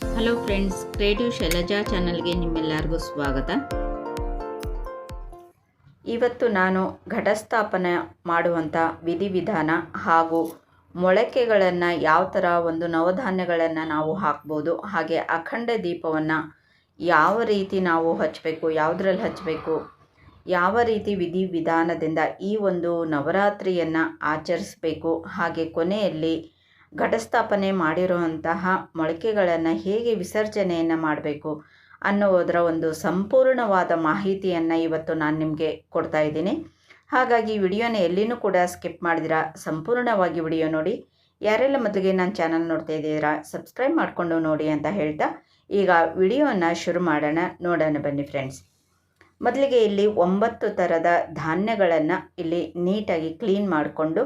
Hello friends creative Shailaja ಚಾನಲ್ಗೆ ನಿಮ್ಮೆಲ್ಲರಿಗೂ ಸ್ವಾಗತ. ಇವತ್ತು ನಾನು ಘಟಸ್ಥಾಪನೆ ಮಾಡುವಂಥ ವಿಧಿವಿಧಾನ ಹಾಗೂ ಮೊಳಕೆಗಳನ್ನು ಯಾವ ಥರ ಒಂದು ನವಧಾನ್ಯಗಳನ್ನು ನಾವು ಹಾಕ್ಬೋದು, ಹಾಗೆ ಅಖಂಡ ದೀಪವನ್ನು ಯಾವ ರೀತಿ ನಾವು ಹಚ್ಚಬೇಕು, ಯಾವುದ್ರಲ್ಲಿ ಹಚ್ಚಬೇಕು, ಯಾವ ರೀತಿ ವಿಧಿವಿಧಾನದಿಂದ ಈ ಒಂದು ನವರಾತ್ರಿಯನ್ನು ಆಚರಿಸಬೇಕು, ಹಾಗೆ ಕೊನೆಯಲ್ಲಿ ಘಟಸ್ಥಾಪನೆ ಮಾಡಿರುವಂತಹ ಮೊಳಕೆಗಳನ್ನು ಹೇಗೆ ವಿಸರ್ಜನೆಯನ್ನು ಮಾಡಬೇಕು ಅನ್ನೋದರ ಒಂದು ಸಂಪೂರ್ಣವಾದ ಮಾಹಿತಿಯನ್ನು ಇವತ್ತು ನಾನು ನಿಮಗೆ ಕೊಡ್ತಾ ಇದ್ದೀನಿ. ಹಾಗಾಗಿ ವಿಡಿಯೋನ ಎಲ್ಲಿನೂ ಕೂಡ ಸ್ಕಿಪ್ ಮಾಡಿದಿರಾ, ಸಂಪೂರ್ಣವಾಗಿ ವಿಡಿಯೋ ನೋಡಿ. ಯಾರೆಲ್ಲ ಮೊದಲಿಗೆ ನನ್ನ ಚಾನಲ್ ನೋಡ್ತಾ ಇದ್ದೀರಾ, ಸಬ್ಸ್ಕ್ರೈಬ್ ಮಾಡಿಕೊಂಡು ನೋಡಿ ಅಂತ ಹೇಳ್ತಾ, ಈಗ ವಿಡಿಯೋನ ಶುರು ಮಾಡೋಣ. ನೋಡೋಣ ಬನ್ನಿ ಫ್ರೆಂಡ್ಸ್. ಮೊದಲಿಗೆ ಇಲ್ಲಿ ಒಂಬತ್ತು ಥರದ ಧಾನ್ಯಗಳನ್ನು ಇಲ್ಲಿ ನೀಟಾಗಿ ಕ್ಲೀನ್ ಮಾಡಿಕೊಂಡು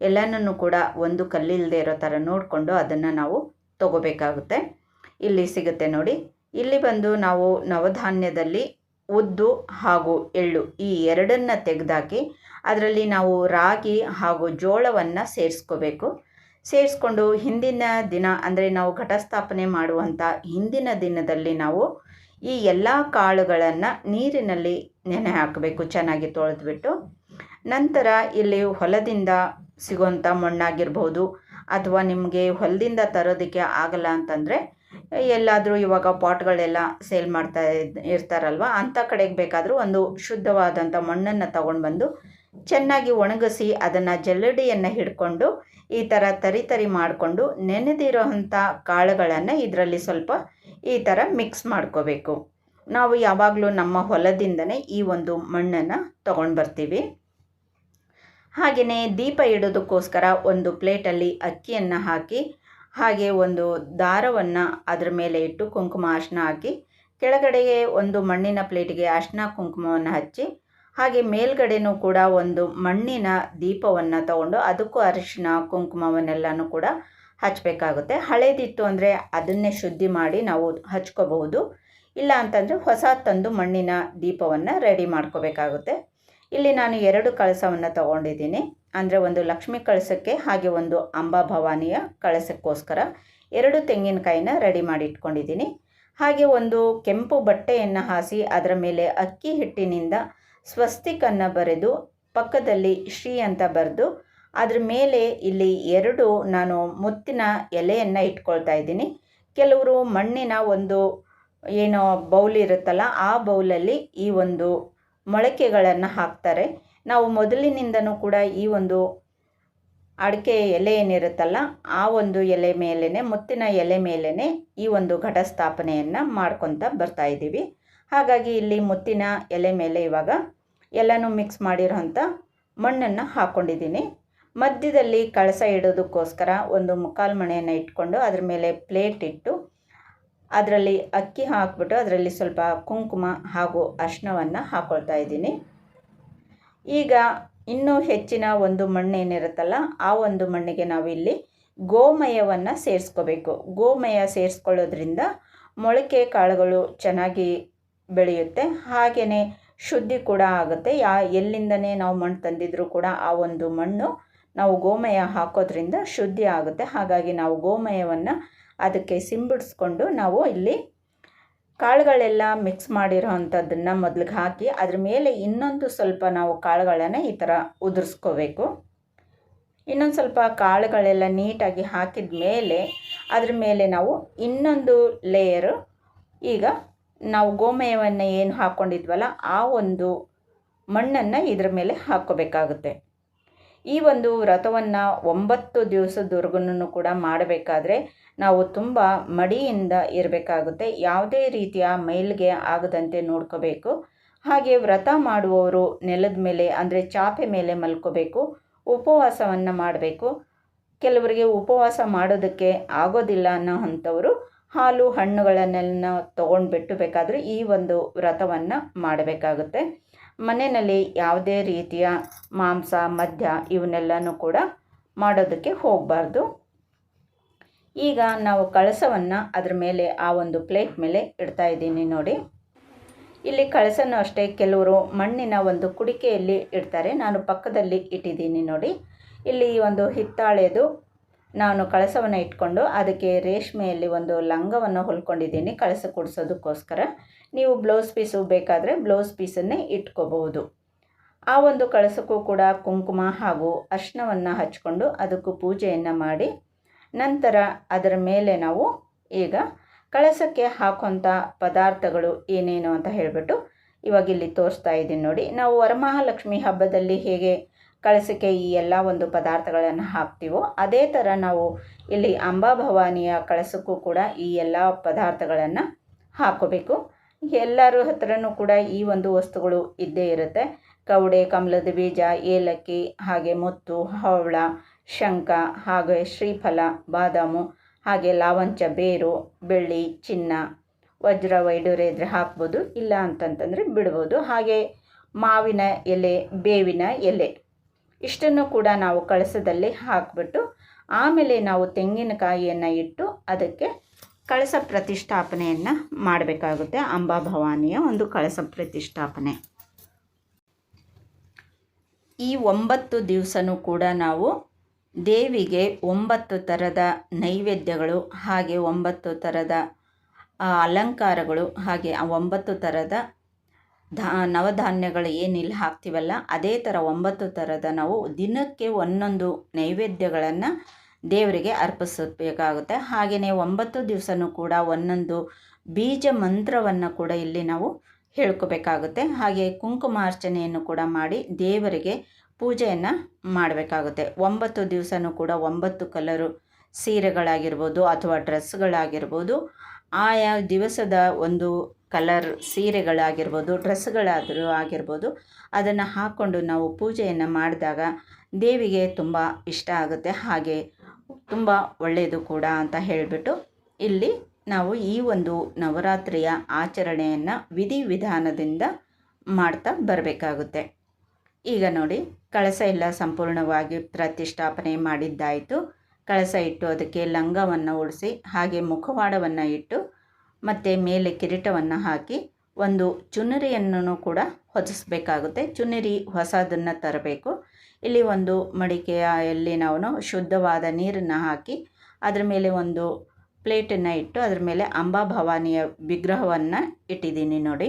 ಎಲ್ಲನೂ ಕೂಡ ಒಂದು ಕಲ್ಲಿಲ್ಲದೆ ಇರೋ ಥರ ನೋಡಿಕೊಂಡು ಅದನ್ನು ನಾವು ತಗೋಬೇಕಾಗುತ್ತೆ. ಇಲ್ಲಿ ಸಿಗುತ್ತೆ ನೋಡಿ. ಇಲ್ಲಿ ಬಂದು ನಾವು ನವಧಾನ್ಯದಲ್ಲಿ ಉದ್ದು ಹಾಗೂ ಎಳ್ಳು ಈ ಎರಡನ್ನು ತೆಗೆದಾಕಿ ಅದರಲ್ಲಿ ನಾವು ರಾಗಿ ಹಾಗೂ ಜೋಳವನ್ನು ಸೇರಿಸ್ಕೋಬೇಕು. ಸೇರಿಸ್ಕೊಂಡು ಹಿಂದಿನ ದಿನ ಅಂದರೆ ನಾವು ಘಟಸ್ಥಾಪನೆ ಮಾಡುವಂಥ ಹಿಂದಿನ ದಿನದಲ್ಲಿ ನಾವು ಈ ಎಲ್ಲ ಕಾಳುಗಳನ್ನು ನೀರಿನಲ್ಲಿ ನೆನೆ ಹಾಕಬೇಕು ಚೆನ್ನಾಗಿ ತೊಳೆದ್ಬಿಟ್ಟು. ನಂತರ ಇಲ್ಲಿ ಹೊಲದಿಂದ ಸಿಗುವಂಥ ಮಣ್ಣಾಗಿರ್ಬೋದು ಅಥವಾ ನಿಮಗೆ ಹೊಲದಿಂದ ತರೋದಕ್ಕೆ ಆಗಲ್ಲ ಅಂತಂದರೆ ಎಲ್ಲಾದರೂ ಇವಾಗ ಪಾಟ್ಗಳೆಲ್ಲ ಸೇಲ್ ಮಾಡ್ತಾ ಇರ್ತಾರಲ್ವ ಅಂಥ ಕಡೆಗೆ ಬೇಕಾದರೂ ಒಂದು ಶುದ್ಧವಾದಂಥ ಮಣ್ಣನ್ನು ತಗೊಂಡು ಬಂದು ಚೆನ್ನಾಗಿ ಒಣಗಿಸಿ ಅದನ್ನು ಜಲ್ಲಡಿಯನ್ನು ಹಿಡ್ಕೊಂಡು ಈ ಥರ ತರಿ ತರಿ ಮಾಡಿಕೊಂಡು ನೆನೆದಿರೋವಂಥ ಕಾಳುಗಳನ್ನು ಇದರಲ್ಲಿ ಸ್ವಲ್ಪ ಈ ಥರ ಮಿಕ್ಸ್ ಮಾಡ್ಕೋಬೇಕು. ನಾವು ಯಾವಾಗಲೂ ನಮ್ಮ ಹೊಲದಿಂದನೇ ಈ ಒಂದು ಮಣ್ಣನ್ನು ತಗೊಂಡು ಬರ್ತೀವಿ. ಹಾಗೆಯೇ ದೀಪ ಇಡೋದಕ್ಕೋಸ್ಕರ ಒಂದು ಪ್ಲೇಟಲ್ಲಿ ಅಕ್ಕಿಯನ್ನು ಹಾಕಿ, ಹಾಗೆ ಒಂದು ದಾರವನ್ನು ಅದರ ಮೇಲೆ ಇಟ್ಟು ಕುಂಕುಮ ಅರ್ಶನ ಹಾಕಿ, ಕೆಳಗಡೆಗೆ ಒಂದು ಮಣ್ಣಿನ ಪ್ಲೇಟಿಗೆ ಅರ್ಶನ ಕುಂಕುಮವನ್ನು ಹಚ್ಚಿ, ಹಾಗೆ ಮೇಲ್ಗಡೆನೂ ಕೂಡ ಒಂದು ಮಣ್ಣಿನ ದೀಪವನ್ನು ತಗೊಂಡು ಅದಕ್ಕೂ ಅರಿಶಿನ ಕುಂಕುಮವನ್ನೆಲ್ಲನೂ ಕೂಡ ಹಚ್ಚಬೇಕಾಗುತ್ತೆ ಹಳೇದಿತ್ತು ಅಂದರೆ ಅದನ್ನೇ ಶುದ್ಧಿ ಮಾಡಿ ನಾವು ಹಚ್ಕೋಬಹುದು. ಇಲ್ಲ ಅಂತಂದರೆ ಹೊಸ ತಂದು ಮಣ್ಣಿನ ದೀಪವನ್ನು ರೆಡಿ ಮಾಡ್ಕೋಬೇಕಾಗುತ್ತೆ. ಇಲ್ಲಿ ನಾನು ಎರಡು ಕಳಸವನ್ನು ತಗೊಂಡಿದ್ದೀನಿ. ಅಂದರೆ ಒಂದು ಲಕ್ಷ್ಮಿ ಕಳಸಕ್ಕೆ ಹಾಗೆ ಒಂದು ಅಂಬಾ ಭವಾನಿಯ ಕಳಸಕ್ಕೋಸ್ಕರ ಎರಡು ತೆಂಗಿನಕಾಯಿನ ರೆಡಿ ಮಾಡಿ ಇಟ್ಕೊಂಡಿದ್ದೀನಿ. ಹಾಗೆ ಒಂದು ಕೆಂಪು ಬಟ್ಟೆಯನ್ನು ಹಾಸಿ ಅದರ ಮೇಲೆ ಅಕ್ಕಿ ಹಿಟ್ಟಿನಿಂದ ಸ್ವಸ್ತಿಕನ್ನು ಬರೆದು ಪಕ್ಕದಲ್ಲಿ ಶ್ರೀ ಅಂತ ಬರೆದು ಅದ್ರ ಮೇಲೆ ಇಲ್ಲಿ ಎರಡು ನಾನು ಮುತ್ತಿನ ಎಲೆಯನ್ನು ಇಟ್ಕೊಳ್ತಾ ಇದ್ದೀನಿ. ಕೆಲವರು ಮಣ್ಣಿನ ಒಂದು ಏನೋ ಬೌಲ್ ಇರುತ್ತಲ್ಲ ಆ ಬೌಲಲ್ಲಿ ಈ ಒಂದು ಮೊಳಕೆಗಳನ್ನು ಹಾಕ್ತಾರೆ. ನಾವು ಮೊದಲಿನಿಂದನೂ ಕೂಡ ಈ ಒಂದು ಅಡಿಕೆ ಎಲೆ ಏನಿರುತ್ತಲ್ಲ, ಆ ಒಂದು ಎಲೆ ಮೇಲೇ ಮುತ್ತಿನ ಎಲೆ ಮೇಲೇ ಈ ಒಂದು ಘಟ ಸ್ಥಾಪನೆಯನ್ನು ಮಾಡ್ಕೊತ ಬರ್ತಾ ಇದ್ದೀವಿ. ಹಾಗಾಗಿ ಇಲ್ಲಿ ಮುತ್ತಿನ ಎಲೆ ಮೇಲೆ ಇವಾಗ ಎಲ್ಲನೂ ಮಿಕ್ಸ್ ಮಾಡಿರೋಂಥ ಮಣ್ಣನ್ನು ಹಾಕ್ಕೊಂಡಿದ್ದೀನಿ ಮಧ್ಯದಲ್ಲಿ ಕಳಸ ಇಡೋದಕ್ಕೋಸ್ಕರ ಒಂದು ಮುಕ್ಕಾಲು ಮಣೆಯನ್ನು ಇಟ್ಕೊಂಡು ಅದ್ರ ಮೇಲೆ ಪ್ಲೇಟ್ ಇಟ್ಟು ಅದರಲ್ಲಿ ಅಕ್ಕಿ ಹಾಕ್ಬಿಟ್ಟು ಅದರಲ್ಲಿ ಸ್ವಲ್ಪ ಕುಂಕುಮ ಹಾಗೂ ಅರ್ಶಿನವನ್ನು ಹಾಕ್ಕೊಳ್ತಾ ಇದ್ದೀನಿ. ಈಗ ಇನ್ನೂ ಹೆಚ್ಚಿನ ಒಂದು ಮಣ್ಣು ಏನಿರುತ್ತಲ್ಲ ಆ ಒಂದು ಮಣ್ಣಿಗೆ ನಾವಿಲ್ಲಿ ಗೋಮಯವನ್ನು ಸೇರಿಸ್ಕೋಬೇಕು. ಗೋಮಯ ಸೇರಿಸ್ಕೊಳ್ಳೋದ್ರಿಂದ ಮೊಳಕೆ ಕಾಳುಗಳು ಚೆನ್ನಾಗಿ ಬೆಳೆಯುತ್ತೆ ಹಾಗೆಯೇ ಶುದ್ಧಿ ಕೂಡ ಆಗುತ್ತೆ. ಯಾ, ಎಲ್ಲಿಂದನೇ ನಾವು ಮಣ್ಣು ತಂದಿದ್ರೂ ಕೂಡ ಆ ಒಂದು ಮಣ್ಣು ನಾವು ಗೋಮಯ ಹಾಕೋದ್ರಿಂದ ಶುದ್ಧಿ ಆಗುತ್ತೆ. ಹಾಗಾಗಿ ನಾವು ಗೋಮಯವನ್ನು ಅದಕ್ಕೆ ಸಿಂಬಿಡಿಸ್ಕೊಂಡು ನಾವು ಇಲ್ಲಿ ಕಾಳುಗಳೆಲ್ಲ ಮಿಕ್ಸ್ ಮಾಡಿರೋ ಅಂಥದ್ದನ್ನು ಮೊದಲಿಗೆ ಹಾಕಿ ಅದ್ರ ಮೇಲೆ ಇನ್ನೊಂದು ಸ್ವಲ್ಪ ನಾವು ಕಾಳುಗಳನ್ನು ಈ ಥರ ಉದುರಿಸ್ಕೋಬೇಕು. ಇನ್ನೊಂದು ಸ್ವಲ್ಪ ಕಾಳುಗಳೆಲ್ಲ ನೀಟಾಗಿ ಹಾಕಿದ ಮೇಲೆ ಅದ್ರ ಮೇಲೆ ನಾವು ಇನ್ನೊಂದು ಲೇಯರು ಈಗ ನಾವು ಗೋಮಯವನ್ನು ಏನು ಹಾಕ್ಕೊಂಡಿದ್ವಲ್ಲ ಆ ಒಂದು ಮಣ್ಣನ್ನು ಇದ್ರ ಮೇಲೆ ಹಾಕ್ಕೋಬೇಕಾಗುತ್ತೆ. ಈ ಒಂದು ವ್ರತವನ್ನು ಒಂಬತ್ತು ದಿವಸದವರೆಗೂ ಕೂಡ ಮಾಡಬೇಕಾದ್ರೆ ನಾವು ತುಂಬ ಮಡಿಯಿಂದ ಇರಬೇಕಾಗುತ್ತೆ. ಯಾವುದೇ ರೀತಿಯ ಮೈಲ್ಗೆ ಆಗದಂತೆ ನೋಡ್ಕೋಬೇಕು. ಹಾಗೆ ವ್ರತ ಮಾಡುವವರು ನೆಲದ ಮೇಲೆ, ಅಂದರೆ ಚಾಪೆ ಮೇಲೆ ಮಲ್ಕೋಬೇಕು. ಉಪವಾಸವನ್ನು ಮಾಡಬೇಕು. ಕೆಲವರಿಗೆ ಉಪವಾಸ ಮಾಡೋದಕ್ಕೆ ಆಗೋದಿಲ್ಲ ಅನ್ನೋ ಅಂಥವರು ಹಾಲು, ಹಣ್ಣುಗಳನ್ನೆಲ್ಲ ತೊಗೊಂಡ್ಬಿಟ್ಟು ಬೇಕಾದರೆ ಈ ಒಂದು ವ್ರತವನ್ನು ಮಾಡಬೇಕಾಗುತ್ತೆ. ಮನೆಯಲ್ಲಿ ಯಾವುದೇ ರೀತಿಯ ಮಾಂಸ, ಮದ್ಯ ಇವನ್ನೆಲ್ಲನೂ ಕೂಡ ಮಾಡೋದಕ್ಕೆ ಹೋಗಬಾರ್ದು. ಈಗ ನಾವು ಕಳಸವನ್ನು ಅದರ ಮೇಲೆ ಆ ಒಂದು ಪ್ಲೇಟ್ ಮೇಲೆ ಇಡ್ತಾ ಇದ್ದೀನಿ ನೋಡಿ. ಇಲ್ಲಿ ಕಳಸನೂ ಅಷ್ಟೇ ಕೆಲವರು ಮಣ್ಣಿನ ಒಂದು ಕುಡಿಕೆಯಲ್ಲಿ ಇಡ್ತಾರೆ. ನಾನು ಪಕ್ಕದಲ್ಲಿ ಇಟ್ಟಿದ್ದೀನಿ ನೋಡಿ. ಇಲ್ಲಿ ಒಂದು ಹಿತ್ತಾಳೆದು ನಾನು ಕಳಸವನ್ನು ಇಟ್ಕೊಂಡು ಅದಕ್ಕೆ ರೇಷ್ಮೆಯಲ್ಲಿ ಒಂದು ಲಂಗವನ್ನು ಹೊಲ್ಕೊಂಡಿದ್ದೀನಿ ಕಳಸ ಕೊಡಿಸೋದಕ್ಕೋಸ್ಕರ. ನೀವು ಬ್ಲೌಸ್ ಪೀಸು ಬೇಕಾದರೆ ಬ್ಲೌಸ್ ಪೀಸನ್ನೇ ಇಟ್ಕೋಬಹುದು. ಆ ಒಂದು ಕಳಸಕ್ಕೂ ಕೂಡ ಕುಂಕುಮ ಹಾಗೂ ಅರ್ಶಿನವನ್ನು ಹಚ್ಕೊಂಡು ಅದಕ್ಕೂ ಪೂಜೆಯನ್ನು ಮಾಡಿ ನಂತರ ಅದರ ಮೇಲೆ ನಾವು ಈಗ ಕಳಸಕ್ಕೆ ಹಾಕುವಂಥ ಪದಾರ್ಥಗಳು ಏನೇನು ಅಂತ ಹೇಳಿಬಿಟ್ಟು ಇವಾಗ ಇಲ್ಲಿ ತೋರಿಸ್ತಾ ಇದ್ದೀನಿ ನೋಡಿ. ನಾವು ವರಮಹಾಲಕ್ಷ್ಮಿ ಹಬ್ಬದಲ್ಲಿ ಹೇಗೆ ಕಳಸಕ್ಕೆ ಈ ಎಲ್ಲ ಒಂದು ಪದಾರ್ಥಗಳನ್ನು ಹಾಕ್ತೀವೋ ಅದೇ ಥರ ನಾವು ಇಲ್ಲಿ ಅಂಬಾಭವಾನಿಯ ಕಳಸಕ್ಕೂ ಕೂಡ ಈ ಎಲ್ಲ ಪದಾರ್ಥಗಳನ್ನು ಹಾಕೋಬೇಕು. ಎಲ್ಲರ ಹತ್ರನೂ ಕೂಡ ಈ ಒಂದು ವಸ್ತುಗಳು ಇದ್ದೇ ಇರುತ್ತೆ. ಕವಡೆ ಕಮಲದ ಬೀಜ, ಏಲಕ್ಕಿ, ಹಾಗೆ ಮುತ್ತು, ಹವಳ ಶಂಖ ಹಾಗೆ ಶ್ರೀಫಲ, ಬಾದಾಮು ಹಾಗೆ ಲಾವಂಚ, ಬೇರು, ಬೆಳ್ಳಿ, ಚಿನ್ನ, ವಜ್ರ, ವೈಡೂರ್ಯ ಇದ್ದರೆ ಹಾಕ್ಬೋದು, ಇಲ್ಲ ಅಂತಂತಂದರೆ ಬಿಡ್ಬೋದು. ಹಾಗೆ ಮಾವಿನ ಎಲೆ, ಬೇವಿನ ಎಲೆ, ಇಷ್ಟನ್ನು ಕೂಡ ನಾವು ಕಳಸದಲ್ಲಿ ಹಾಕಿಬಿಟ್ಟು ಆಮೇಲೆ ನಾವು ತೆಂಗಿನಕಾಯಿಯನ್ನು ಇಟ್ಟು ಅದಕ್ಕೆ ಕಳಸ ಪ್ರತಿಷ್ಠಾಪನೆಯನ್ನು ಮಾಡಬೇಕಾಗುತ್ತೆ. ಅಂಬಾಭವಾನಿಯ ಒಂದು ಕಳಸ ಪ್ರತಿಷ್ಠಾಪನೆ. ಈ ಒಂಬತ್ತು ದಿವಸನೂ ಕೂಡ ನಾವು ದೇವಿಗೆ ಒಂಬತ್ತು ಥರದ ನೈವೇದ್ಯಗಳು ಹಾಗೆ ಒಂಬತ್ತು ಥರದ ಅಲಂಕಾರಗಳು ಹಾಗೆ ಆ ಒಂಬತ್ತು ಥರದ ಧಾ, ನವಧಾನ್ಯಗಳು ಏನಿಲ್ಲ ಹಾಕ್ತೀವಲ್ಲ, ಅದೇ ಥರ ಒಂಬತ್ತು ಥರದ ನಾವು ದಿನಕ್ಕೆ ಒಂದೊಂದು ನೈವೇದ್ಯಗಳನ್ನು ದೇವರಿಗೆ ಅರ್ಪಿಸಬೇಕಾಗುತ್ತೆ. ಹಾಗೆಯೇ ಒಂಬತ್ತು ದಿವಸನೂ ಕೂಡ ಒಂದೊಂದು ಬೀಜ ಮಂತ್ರವನ್ನು ಕೂಡ ಇಲ್ಲಿ ನಾವು ಹೇಳ್ಕೋಬೇಕಾಗುತ್ತೆ. ಹಾಗೆ ಕುಂಕುಮಾರ್ಚನೆಯನ್ನು ಕೂಡ ಮಾಡಿ ದೇವರಿಗೆ ಪೂಜೆಯನ್ನು ಮಾಡಬೇಕಾಗುತ್ತೆ. ಒಂಬತ್ತು ದಿವಸನೂ ಕೂಡ ಒಂಬತ್ತು ಕಲರು ಸೀರೆಗಳಾಗಿರ್ಬೋದು ಅಥವಾ ಡ್ರೆಸ್ಗಳಾಗಿರ್ಬೋದು ಆಯಾ ದಿವಸದ ಒಂದು ಕಲರ್ ಸೀರೆಗಳಾಗಿರ್ಬೋದು ಡ್ರೆಸ್ಗಳಾದರೂ ಆಗಿರ್ಬೋದು, ಅದನ್ನು ಹಾಕ್ಕೊಂಡು ನಾವು ಪೂಜೆಯನ್ನು ಮಾಡಿದಾಗ ದೇವಿಗೆ ತುಂಬ ಇಷ್ಟ ಆಗುತ್ತೆ. ಹಾಗೆ ತುಂಬ ಒಳ್ಳೆಯದು ಕೂಡ ಅಂತ ಹೇಳಿಬಿಟ್ಟು ಇಲ್ಲಿ ನಾವು ಈ ಒಂದು ನವರಾತ್ರಿಯ ಆಚರಣೆಯನ್ನು ವಿಧಿವಿಧಾನದಿಂದ ಮಾಡ್ತಾ ಬರಬೇಕಾಗುತ್ತೆ. ಈಗ ನೋಡಿ, ಕಳಸ ಎಲ್ಲ ಸಂಪೂರ್ಣವಾಗಿ ಪ್ರತಿಷ್ಠಾಪನೆ ಮಾಡಿದ್ದಾಯಿತು. ಕಳಸ ಇಟ್ಟು ಅದಕ್ಕೆ ಲಂಗವನ್ನು ಉಡಿಸಿ, ಹಾಗೆ ಮುಖವಾಡವನ್ನು ಇಟ್ಟು, ಮತ್ತು ಮೇಲೆ ಕಿರೀಟವನ್ನು ಹಾಕಿ, ಒಂದು ಚುನರಿಯನ್ನು ಕೂಡ ಹೊದಿಸ್ಬೇಕಾಗುತ್ತೆ. ಚುನರಿ ಹೊಸದನ್ನು ತರಬೇಕು. ಇಲ್ಲಿ ಒಂದು ಮಡಿಕೆಯಲ್ಲಿ ನಾವು ಶುದ್ಧವಾದ ನೀರನ್ನು ಹಾಕಿ, ಅದರ ಮೇಲೆ ಒಂದು ಪ್ಲೇಟನ್ನು ಇಟ್ಟು, ಅದರ ಮೇಲೆ ಅಂಬಾ ಭವಾನಿಯ ವಿಗ್ರಹವನ್ನು ಇಟ್ಟಿದ್ದೀನಿ ನೋಡಿ.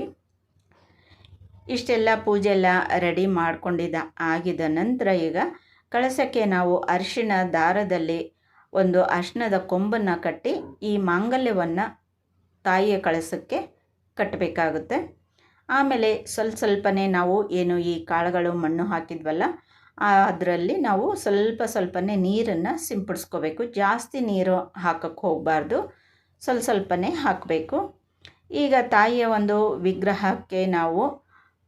ಇಷ್ಟೆಲ್ಲ ಪೂಜೆ ಎಲ್ಲ ರೆಡಿ ಮಾಡಿಕೊಂಡಿದ್ದ. ಆಗಿದ ನಂತರ ಈಗ ಕಳಸಕ್ಕೆ ನಾವು ಅರಿಶಿನ ದಾರದಲ್ಲಿ ಒಂದು ಅರಿಶಿಣದ ಕೊಂಬನ್ನು ಕಟ್ಟಿ ಈ ಮಾಂಗಲ್ಯವನ್ನು ತಾಯಿಯ ಕಳಸಕ್ಕೆ ಕಟ್ಟಬೇಕಾಗುತ್ತೆ. ಆಮೇಲೆ ಸ್ವಲ್ಪ ಸ್ವಲ್ಪನೇ ನಾವು ಏನು ಈ ಕಾಳುಗಳು, ಮಣ್ಣು ಹಾಕಿದ್ವಲ್ಲ ಅದರಲ್ಲಿ ನಾವು ಸ್ವಲ್ಪ ಸ್ವಲ್ಪನೇ ನೀರನ್ನು ಸಿಂಪಡಿಸ್ಕೋಬೇಕು. ಜಾಸ್ತಿ ನೀರು ಹಾಕಕ್ಕೆ ಹೋಗಬಾರ್ದು. ಸ್ವಲ್ಪ ಸ್ವಲ್ಪನೇ ಹಾಕಬೇಕು. ಈಗ ತಾಯಿಯ ಒಂದು ವಿಗ್ರಹಕ್ಕೆ ನಾವು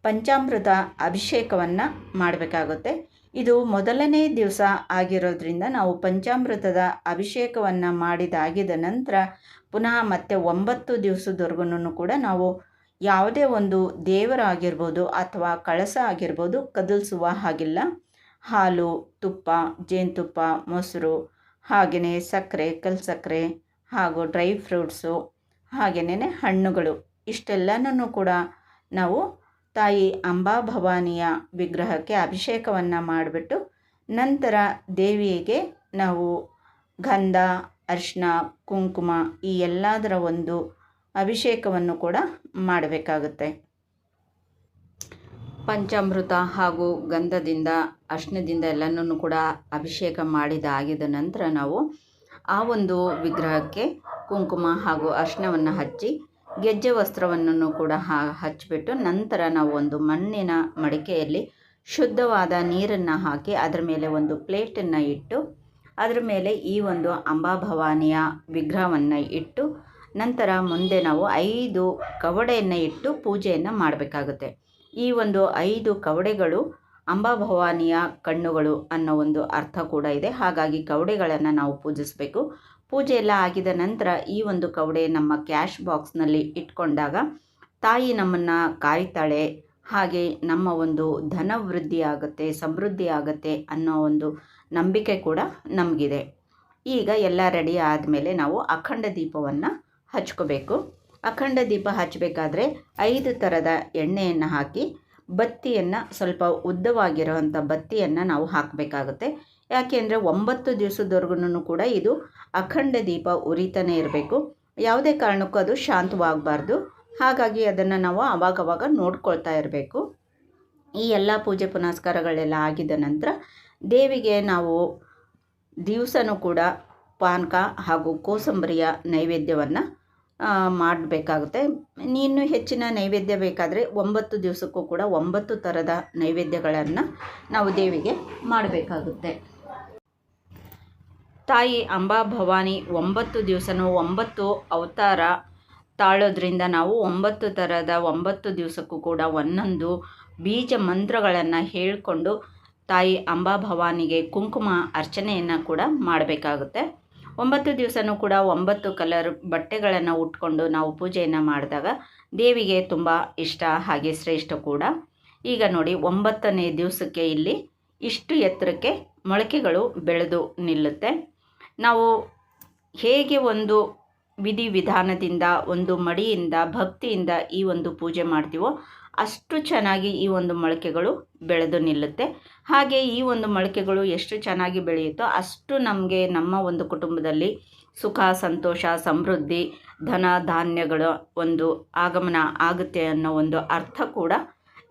ಪಂಚಾಮೃತ ಅಭಿಷೇಕವನ್ನು ಮಾಡಬೇಕಾಗುತ್ತೆ. ಇದು ಮೊದಲನೇ ದಿವಸ ಆಗಿರೋದ್ರಿಂದ ನಾವು ಪಂಚಾಮೃತದ ಅಭಿಷೇಕವನ್ನು ಮಾಡಿದಾಗಿದ ನಂತರ ಪುನಃ ಮತ್ತೆ ಒಂಬತ್ತು ದಿವಸದವರೆಗೂ ಕೂಡ ನಾವು ಯಾವುದೇ ಒಂದು ದೇವರಾಗಿರ್ಬೋದು ಅಥವಾ ಕಳಸ ಆಗಿರ್ಬೋದು ಕದಲಿಸುವ ಹಾಗಿಲ್ಲ. ಹಾಲು, ತುಪ್ಪ, ಜೇನುತುಪ್ಪ, ಮೊಸರು, ಹಾಗೆಯೇ ಸಕ್ಕರೆ, ಕಲ್ಸಕ್ಕರೆ ಹಾಗೂ ಡ್ರೈ ಫ್ರೂಟ್ಸು ಹಾಗೆಯೇ ಹಣ್ಣುಗಳು ಇಷ್ಟೆಲ್ಲನೂ ಕೂಡ ನಾವು ತಾಯಿ ಅಂಬಾಭವಾನಿಯ ವಿಗ್ರಹಕ್ಕೆ ಅಭಿಷೇಕವನ್ನು ಮಾಡಿಬಿಟ್ಟು ನಂತರ ದೇವಿಗೆ ನಾವು ಗಂಧ ಅರಿಶಿನ ಕುಂಕುಮ ಈ ಎಲ್ಲದರ ಒಂದು ಅಭಿಷೇಕವನ್ನು ಕೂಡ ಮಾಡಬೇಕಾಗುತ್ತೆ. ಪಂಚಾಮೃತ ಹಾಗೂ ಗಂಧದಿಂದ ಅರ್ಶಿನದಿಂದ ಎಲ್ಲನೂ ಕೂಡ ಅಭಿಷೇಕ ಮಾಡಿದಾಗಿದ ನಂತರ ನಾವು ಆ ಒಂದು ವಿಗ್ರಹಕ್ಕೆ ಕುಂಕುಮ ಹಾಗೂ ಅರ್ಶಿನವನ್ನು ಹಚ್ಚಿ ಗೆಜ್ಜೆ ವಸ್ತ್ರವನ್ನು ಕೂಡ ಹಚ್ಚಿಬಿಟ್ಟು ನಂತರ ನಾವು ಒಂದು ಮಣ್ಣಿನ ಮಡಿಕೆಯಲ್ಲಿ ಶುದ್ಧವಾದ ನೀರನ್ನು ಹಾಕಿ ಅದರ ಮೇಲೆ ಒಂದು ಪ್ಲೇಟನ್ನು ಇಟ್ಟು ಅದರ ಮೇಲೆ ಈ ಒಂದು ಅಂಬಾಭವಾನಿಯ ವಿಗ್ರಹವನ್ನು ಇಟ್ಟು ನಂತರ ಮುಂದೆ ನಾವು ಐದು ಕವಡೆಯನ್ನು ಇಟ್ಟು ಪೂಜೆಯನ್ನು ಮಾಡಬೇಕಾಗುತ್ತೆ. ಈ ಒಂದು ಐದು ಕವಡೆಗಳು ಅಂಬಾಭವಾನಿಯ ಕಣ್ಣುಗಳು ಅನ್ನೋ ಒಂದು ಅರ್ಥ ಕೂಡ ಇದೆ. ಹಾಗಾಗಿ ಕವಡೆಗಳನ್ನು ನಾವು ಪೂಜಿಸಬೇಕು. ಪೂಜೆ ಎಲ್ಲ ಆಗಿದ ನಂತರ ಈ ಒಂದು ಕವಡೆ ನಮ್ಮ ಕ್ಯಾಶ್ ಬಾಕ್ಸ್ನಲ್ಲಿ ಇಟ್ಕೊಂಡಾಗ ತಾಯಿ ನಮ್ಮನ್ನು ಕಾಯ್ತಾಳೆ. ಹಾಗೆ ನಮ್ಮ ಒಂದು ಧನ ವೃದ್ಧಿ ಆಗುತ್ತೆ, ಸಮೃದ್ಧಿ ಆಗುತ್ತೆ ಅನ್ನೋ ಒಂದು ನಂಬಿಕೆ ಕೂಡ ನಮಗಿದೆ. ಈಗ ಎಲ್ಲ ರೆಡಿ ಆದಮೇಲೆ ನಾವು ಅಖಂಡ ದೀಪವನ್ನು ಹಚ್ಕೋಬೇಕು. ಅಖಂಡ ದೀಪ ಹಚ್ಚಬೇಕಾದ್ರೆ ಐದು ಥರದ ಎಣ್ಣೆಯನ್ನು ಹಾಕಿ ಬತ್ತಿಯನ್ನು ಸ್ವಲ್ಪ ಉದ್ದವಾಗಿರುವಂಥ ಬತ್ತಿಯನ್ನು ನಾವು ಹಾಕಬೇಕಾಗುತ್ತೆ. ಯಾಕೆಂದರೆ ಒಂಬತ್ತು ದಿವಸದವರೆಗೂ ಕೂಡ ಇದು ಅಖಂಡ ದೀಪ ಉರಿತಾನೆ ಇರಬೇಕು. ಯಾವುದೇ ಕಾರಣಕ್ಕೂ ಅದು ಶಾಂತವಾಗಬಾರ್ದು. ಹಾಗಾಗಿ ಅದನ್ನು ನಾವು ಅವಾಗವಾಗ ನೋಡ್ಕೊಳ್ತಾ ಇರಬೇಕು. ಈ ಎಲ್ಲ ಪೂಜೆ ಪುನಸ್ಕಾರಗಳೆಲ್ಲ ಆಗಿದ ನಂತರ ದೇವಿಗೆ ನಾವು ದಿವಸನೂ ಕೂಡ ಪಾನಕ ಹಾಗೂ ಕೋಸಂಬರಿಯ ನೈವೇದ್ಯವನ್ನು ಮಾಡಬೇಕಾಗುತ್ತೆ. ನೀನು ಹೆಚ್ಚಿನ ನೈವೇದ್ಯ ಬೇಕಾದರೆ ಒಂಬತ್ತು ದಿವಸಕ್ಕೂ ಕೂಡ ಒಂಬತ್ತು ಥರದ ನೈವೇದ್ಯಗಳನ್ನು ನಾವು ದೇವಿಗೆ ಮಾಡಬೇಕಾಗುತ್ತೆ. ತಾಯಿ ಅಂಬಾ ಭವಾನಿ ಒಂಬತ್ತು ದಿವಸನೂ ಒಂಬತ್ತು ಅವತಾರ ತಾಳೋದ್ರಿಂದ ನಾವು ಒಂಬತ್ತು ಥರದ ಒಂಬತ್ತು ದಿವಸಕ್ಕೂ ಕೂಡ ಒಂದೊಂದು ಬೀಜ ಮಂತ್ರಗಳನ್ನು ಹೇಳಿಕೊಂಡು ತಾಯಿ ಅಂಬಾ ಭವಾನಿಗೆ ಕುಂಕುಮ ಅರ್ಚನೆಯನ್ನು ಕೂಡ ಮಾಡಬೇಕಾಗುತ್ತೆ. ಒಂಬತ್ತು ದಿವಸನೂ ಕೂಡ ಒಂಬತ್ತು ಕಲರ್ ಬಟ್ಟೆಗಳನ್ನು ಉಟ್ಕೊಂಡು ನಾವು ಪೂಜೆಯನ್ನು ಮಾಡಿದಾಗ ದೇವಿಗೆ ತುಂಬ ಇಷ್ಟ, ಹಾಗೆ ಶ್ರೇಷ್ಠ ಕೂಡ. ಈಗ ನೋಡಿ, ಒಂಬತ್ತನೇ ದಿವಸಕ್ಕೆ ಇಲ್ಲಿ ಇಷ್ಟು ಎತ್ತರಕ್ಕೆ ಮೊಳಕೆಗಳು ಬೆಳೆದು ನಿಲ್ಲುತ್ತೆ. ನಾವು ಹೇಗೆ ಒಂದು ವಿಧಿವಿಧಾನದಿಂದ ಒಂದು ಮಡಿಯಿಂದ, ಭಕ್ತಿಯಿಂದ ಈ ಒಂದು ಪೂಜೆ ಮಾಡ್ತೀವೋ ಅಷ್ಟು ಚೆನ್ನಾಗಿ ಈ ಒಂದು ಮೊಳಕೆಗಳು ಬೆಳೆದು ನಿಲ್ಲುತ್ತೆ. ಹಾಗೆ ಈ ಒಂದು ಮೊಳಕೆಗಳು ಎಷ್ಟು ಚೆನ್ನಾಗಿ ಬೆಳೆಯುತ್ತೋ ಅಷ್ಟು ನಮಗೆ ನಮ್ಮ ಒಂದು ಕುಟುಂಬದಲ್ಲಿ ಸುಖ, ಸಂತೋಷ, ಸಮೃದ್ಧಿ, ಧನ, ಧಾನ್ಯಗಳ ಒಂದು ಆಗಮನ ಆಗುತ್ತೆ ಅನ್ನೋ ಒಂದು ಅರ್ಥ ಕೂಡ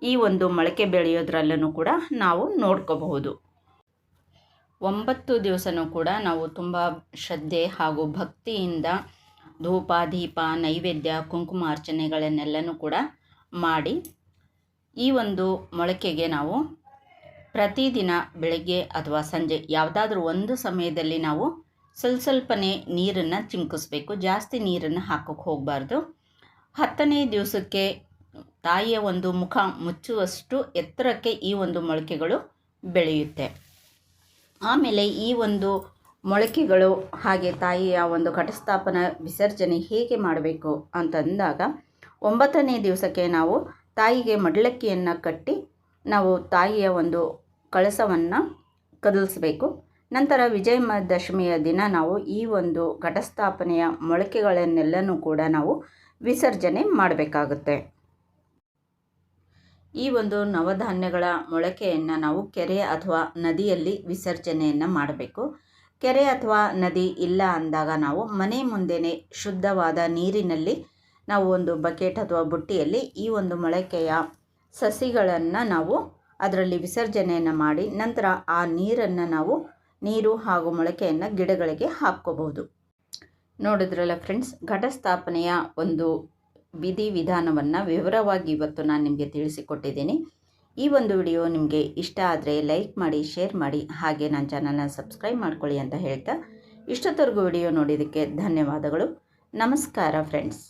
ಈ ಒಂದು ಮೊಳಕೆ ಬೆಳೆಯೋದ್ರಲ್ಲೂ ಕೂಡ ನಾವು ನೋಡ್ಕೋಬಹುದು. ಒಂಬತ್ತು ದಿವಸನೂ ಕೂಡ ನಾವು ತುಂಬ ಶ್ರದ್ಧೆ ಹಾಗೂ ಭಕ್ತಿಯಿಂದ ಧೂಪ, ದೀಪ, ನೈವೇದ್ಯ, ಕುಂಕುಮ ಅರ್ಚನೆಗಳನ್ನೆಲ್ಲನೂ ಕೂಡ ಮಾಡಿ ಈ ಒಂದು ಮೊಳಕೆಗೆ ನಾವು ಪ್ರತಿದಿನ ಬೆಳಗ್ಗೆ ಅಥವಾ ಸಂಜೆ ಯಾವುದಾದ್ರೂ ಒಂದು ಸಮಯದಲ್ಲಿ ನಾವು ಸ್ವಲ್ಪ ಸ್ವಲ್ಪನೇ ನೀರನ್ನು ಚಿಮ್ಕಿಸ್ಬೇಕು. ಜಾಸ್ತಿ ನೀರನ್ನು ಹಾಕೋಕ್ಕೆ ಹೋಗಬಾರ್ದು. ಹತ್ತನೇ ದಿವಸಕ್ಕೆ ತಾಯಿಯ ಒಂದು ಮುಖ ಮುಚ್ಚುವಷ್ಟು ಎತ್ತರಕ್ಕೆ ಈ ಒಂದು ಮೊಳಕೆಗಳು ಬೆಳೆಯುತ್ತೆ. ಆಮೇಲೆ ಈ ಒಂದು ಮೊಳಕೆಗಳು ಹಾಗೆ ತಾಯಿಯ ಒಂದು ಘಟಸ್ಥಾಪನ, ವಿಸರ್ಜನೆ ಹೇಗೆ ಮಾಡಬೇಕು ಅಂತಂದಾಗ ಒಂಬತ್ತನೇ ದಿವಸಕ್ಕೆ ನಾವು ತಾಯಿಗೆ ಮಡಲಕ್ಕಿಯನ್ನು ಕಟ್ಟಿ ನಾವು ತಾಯಿಯ ಒಂದು ಕಳಸವನ್ನು ಕದಲಿಸಬೇಕು. ನಂತರ ವಿಜಯದಶಮಿಯ ದಿನ ನಾವು ಈ ಒಂದು ಘಟಸ್ಥಾಪನೆಯ ಮೊಳಕೆಗಳನ್ನೆಲ್ಲನೂ ಕೂಡ ನಾವು ವಿಸರ್ಜನೆ ಮಾಡಬೇಕಾಗುತ್ತೆ. ಈ ಒಂದು ನವಧಾನ್ಯಗಳ ಮೊಳಕೆಯನ್ನು ನಾವು ಕೆರೆ ಅಥವಾ ನದಿಯಲ್ಲಿ ವಿಸರ್ಜನೆಯನ್ನು ಮಾಡಬೇಕು. ಕೆರೆ ಅಥವಾ ನದಿ ಇಲ್ಲ ಅಂದಾಗ ನಾವು ಮನೆ ಮುಂದೆನೇ ಶುದ್ಧವಾದ ನೀರಿನಲ್ಲಿ ನಾವು ಒಂದು ಬಕೆಟ್ ಅಥವಾ ಬುಟ್ಟಿಯಲ್ಲಿ ಈ ಒಂದು ಮೊಳಕೆಯ ಸಸಿಗಳನ್ನು ನಾವು ಅದರಲ್ಲಿ ವಿಸರ್ಜನೆಯನ್ನು ಮಾಡಿ ನಂತರ ಆ ನೀರನ್ನು ನಾವು ನೀರು ಹಾಗೂ ಮೊಳಕೆಯನ್ನು ಗಿಡಗಳಿಗೆ ಹಾಕ್ಕೋಬಹುದು. ನೋಡಿದ್ರಲ್ಲ ಫ್ರೆಂಡ್ಸ್, ಘಟಸ್ಥಾಪನೆಯ ಒಂದು ವಿಧಿ ವಿಧಾನವನ್ನು ವಿವರವಾಗಿ ಇವತ್ತು ನಾನು ನಿಮಗೆ ತಿಳಿಸಿಕೊಟ್ಟಿದ್ದೀನಿ. ಈ ಒಂದು ವಿಡಿಯೋ ನಿಮಗೆ ಇಷ್ಟ ಆದರೆ ಲೈಕ್ ಮಾಡಿ, ಶೇರ್ ಮಾಡಿ, ಹಾಗೆ ನನ್ನ ಚಾನಲ್ನ ಸಬ್ಸ್ಕ್ರೈಬ್ ಮಾಡ್ಕೊಳ್ಳಿ ಅಂತ ಹೇಳ್ತಾ ಇಷ್ಟೊತ್ತರೆಗೂ ವಿಡಿಯೋ ನೋಡಿದ್ದಕ್ಕೆ ಧನ್ಯವಾದಗಳು. ನಮಸ್ಕಾರ ಫ್ರೆಂಡ್ಸ್.